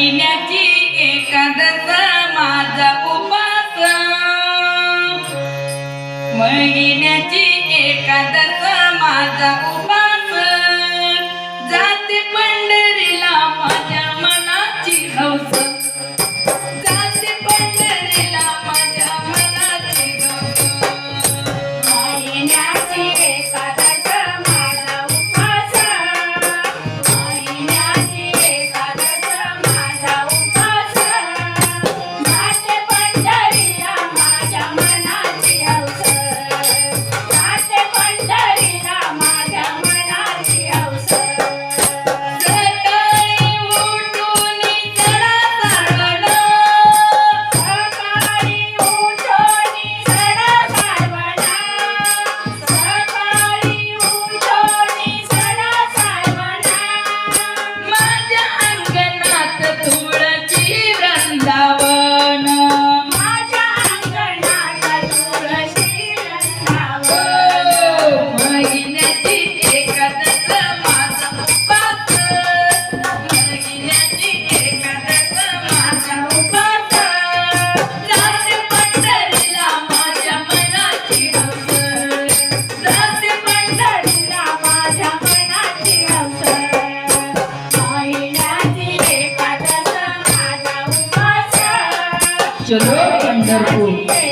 महिन्याची एकादश माझा उपास. महिन्याची एकादश माझा उपास. Chalo, Pandarpur.